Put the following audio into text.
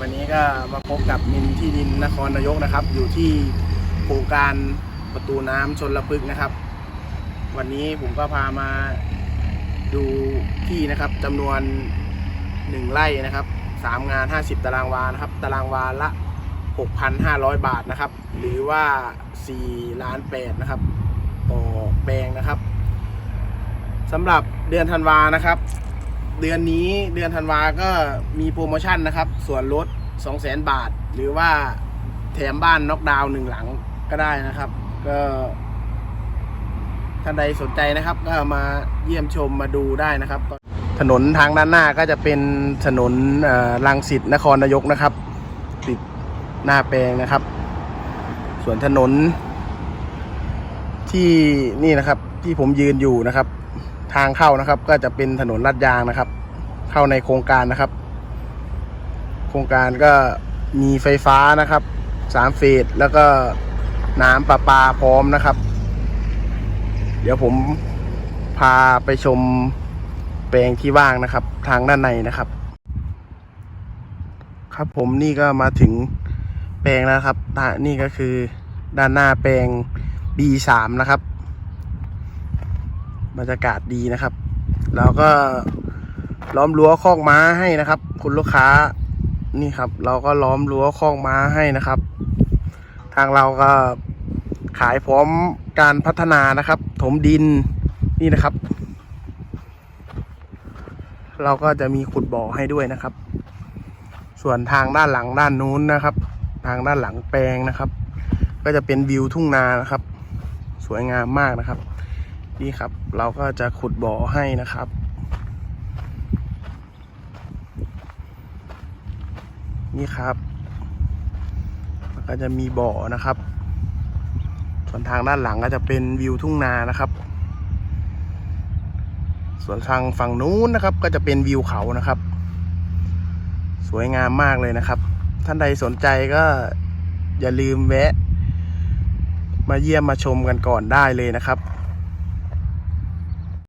วันนี้ก็มาพบกับมินที่ดินนครนายกนะครับ อยู่ที่โครงการประตูน้ำชนละพึกนะครับ วันนี้ผมก็พามาดูที่นะครับจำนวนหนึ่งไร่นะครับสามงาน 50 ตารางวานะครับตารางวาละ 6,500 บาทนะครับ หรือว่า4ล้าน8นะครับต่อแปลงนะครับสำหรับเดือนธันวานะครับ เดือนนี้เดือนธันวาก็มีโปรโมชั่นนะครับ ส่วนลด 200,000 บาท หรือว่าแถมบ้านน็อกดาวน์หนึ่งหลังก็ได้นะครับ ก็ท่านใดสนใจนะครับ ก็มาเยี่ยมชมมาดูได้นะครับ ถนนทางด้านหน้าก็จะเป็นถนนเอ่อรังสิตนครนายกนะครับ ติดหน้าแปลงนะครับ ส่วนถนนที่นี่นะครับที่ผมยืนอยู่นะครับ ทางเข้านะครับ ก็จะเป็นถนนลาดยางนะครับ เข้าในโครงการนะครับ โครงการก็มีไฟฟ้านะครับสามเฟสแล้วก็น้ำประปาพร้อมนะครับ เดี๋ยวผมพาไปชมแปลงที่ว่างนะครับ ทางด้านในนะครับ ครับผมนี่ก็มาถึงแปลงแล้วครับนี่ก็คือด้านหน้าแปลง B3 นะครับ บรรยากาศดีนะครับแล้วก็ล้อมรั้วคอกม้าให้นะครับ คุณลูกค้านี่ครับ เราก็ล้อมรั้วคอกม้าให้นะครับ ทางเราก็ขายพร้อมการพัฒนานะครับ ถมดินนี่นะครับ เราก็จะมีขุดบ่อให้ด้วยนะครับ ส่วนทางด้านหลังด้านนู้นนะครับ ทางด้านหลังแปลงนะครับ ก็จะเป็นวิวทุ่งนานะครับ สวยงามมากนะครับ นี่ครับ เราก็จะขุดบ่อให้นะครับ นี่ครับแล้วก็จะมีบ่อนะครับ ส่วนทางด้านหลังก็จะเป็นวิวทุ่งนานะครับ ส่วนทางฝั่งนู้นนะครับ ก็จะเป็นวิวเขานะครับ สวยงามมากเลยนะครับ ท่านใดสนใจก็อย่าลืมแวะ มาเยี่ยมมาชมกันก่อนได้เลยนะครับ